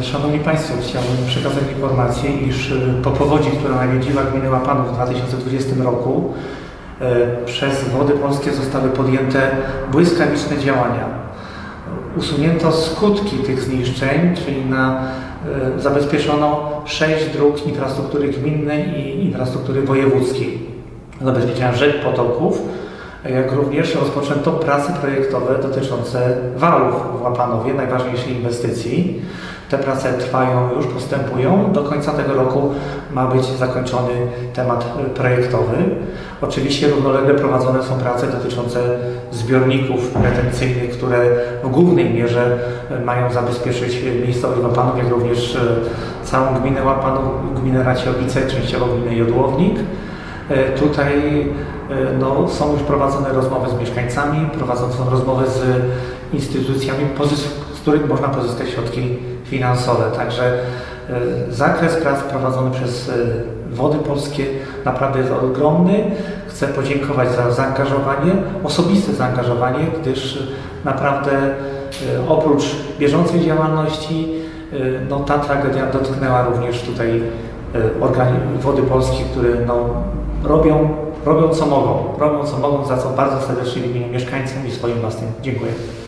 Szanowni Państwo, chciałbym przekazać informację, iż y, po powodzi, która nawiedziła gminę Łapanów w 2020 roku, y, przez Wody Polskie zostały podjęte błyskawiczne działania. Usunięto skutki tych zniszczeń, czyli na, zabezpieczono sześć dróg infrastruktury gminnej i infrastruktury wojewódzkiej. Zabezpieczenia rzek, potoków, jak również rozpoczęto prace projektowe dotyczące wałów w Łapanowie, najważniejszej inwestycji. Te prace trwają już, postępują. Do końca tego roku ma być zakończony temat y, projektowy. Oczywiście równolegle prowadzone są prace dotyczące zbiorników retencyjnych, które w głównej mierze y, mają zabezpieczyć miejscowość Łapanów, jak również y, całą gminę Łapanów, gminę Raciowice, częściowo gminę Jodłownik. Tutaj no, są już prowadzone rozmowy z mieszkańcami, prowadzone są rozmowy z instytucjami, z których można pozyskać środki finansowe. Także e, zakres prac prowadzony przez e, Wody Polskie naprawdę jest ogromny. Chcę podziękować za zaangażowanie, osobiste zaangażowanie, gdyż naprawdę e, oprócz bieżącej działalności no, ta tragedia dotknęła również tutaj Wody Polskie, które no, robią, robią co mogą, robią co mogą, za co bardzo serdecznie w imieniu mieszkańców i swoim własnym dziękuję.